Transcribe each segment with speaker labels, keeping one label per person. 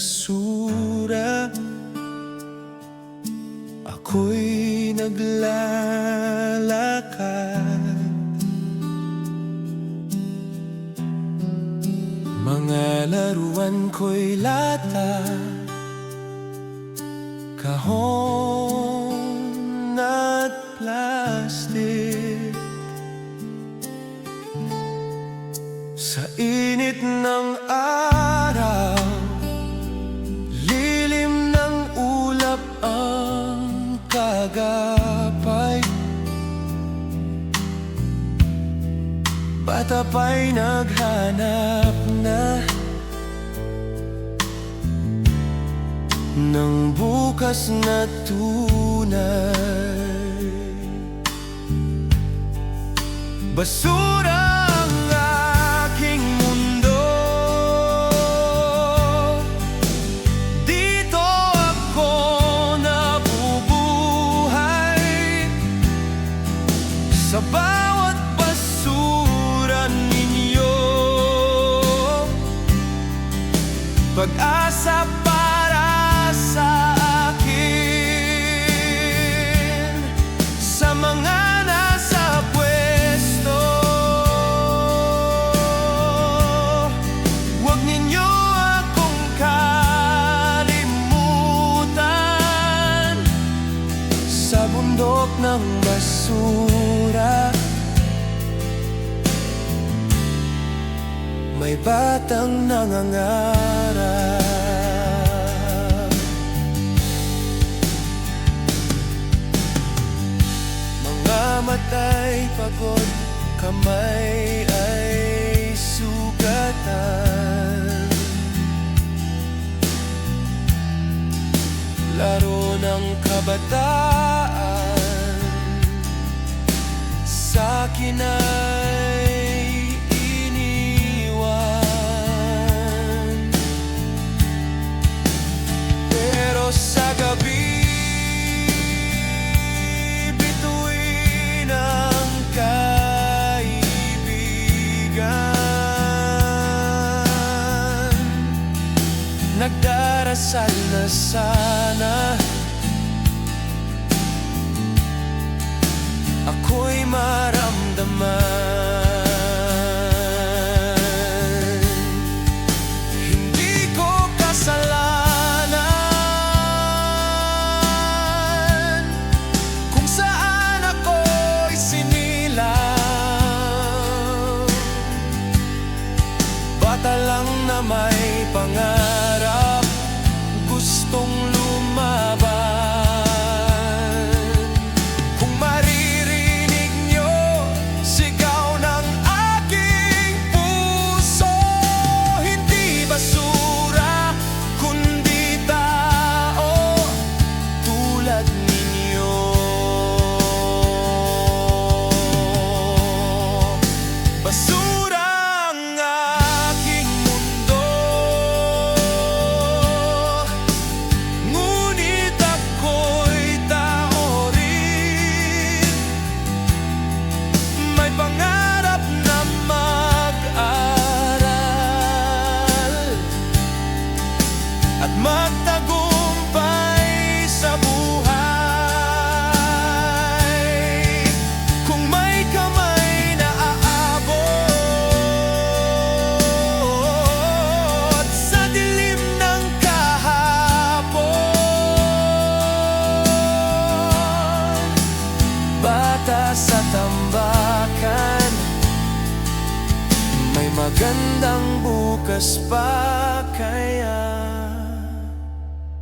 Speaker 1: basura. Ako'y naglalakad. Mga laruan ko'y lata. Kahon pa'y naghanap na Ng bukas na tunay. Basura pag-asa para sa batang nangangarap. Mga mata'y pagod, kamay ay sugatan. Laro ng kabataan. Sa akin kasal na sana.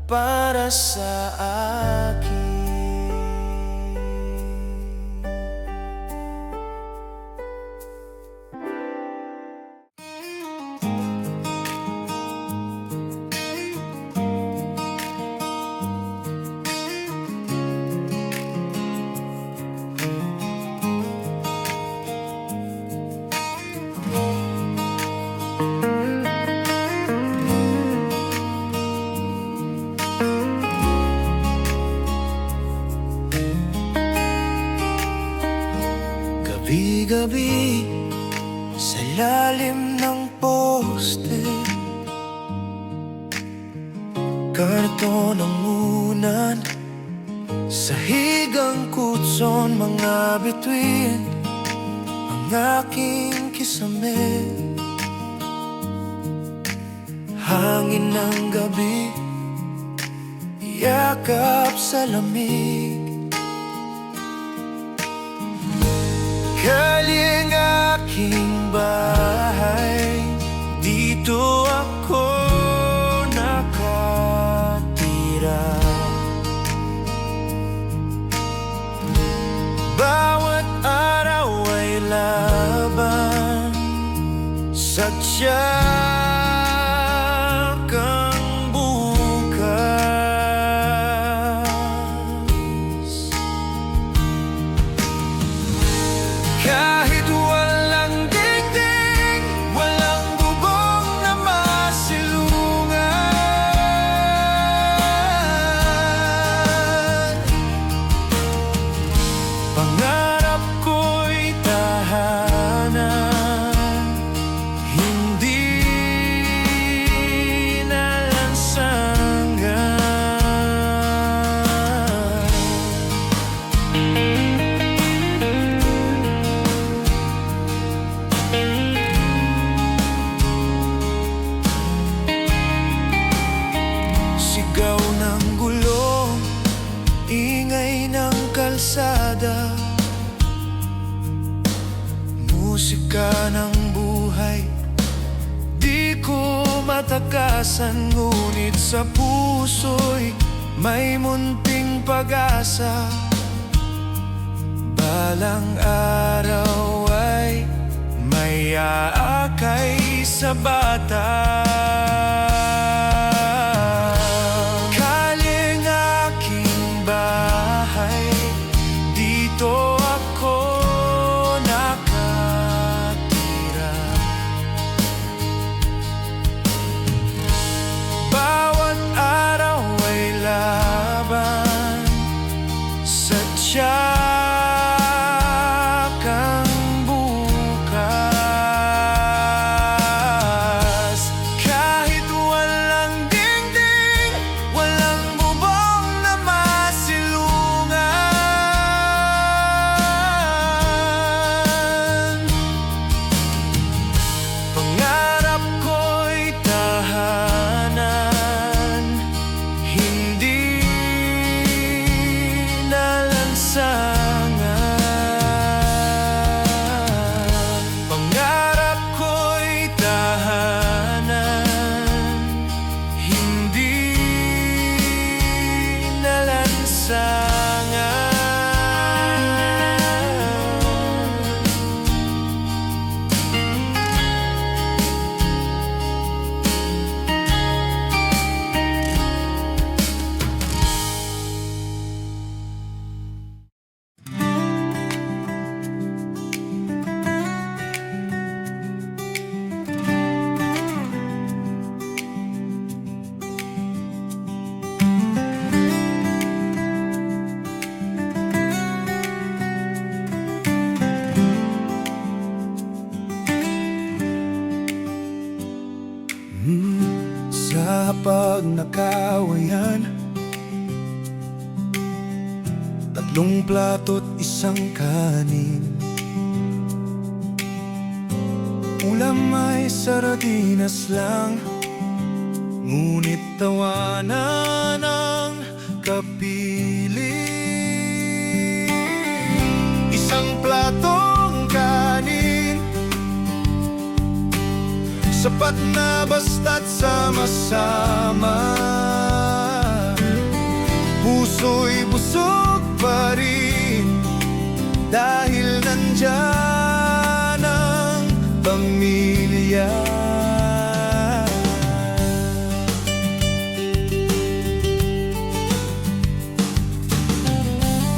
Speaker 1: para sa akin. Karton ng unan Sa higang kutson mga bituin Ang aking kisame. Hangin ng gabi Yakap sa lamig. Kalyeng Musika ng buhay, di ko matakasan Ngunit sa puso'y may munting pag-asa. Balang araw ay may aakay sa bata inside Tatlong plato't isang kanin. Ulam ay sardinas lang. Ngunit tawanan ang kapiling Isang platong kanin. Sapat na basta't sama-sama. Puso'y busog pa rin. Dahil nandyan ang pamilya.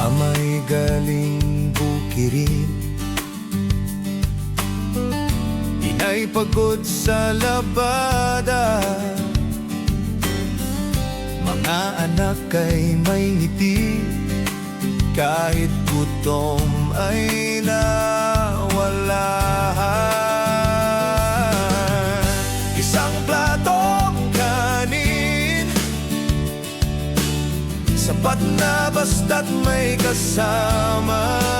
Speaker 1: Amay galing bukirin. Inay pagod sa labada. Mga anak ay may ngiti Kahit gutom ay nawala Isang platong kanin. Sapat na basta't may kasama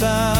Speaker 1: may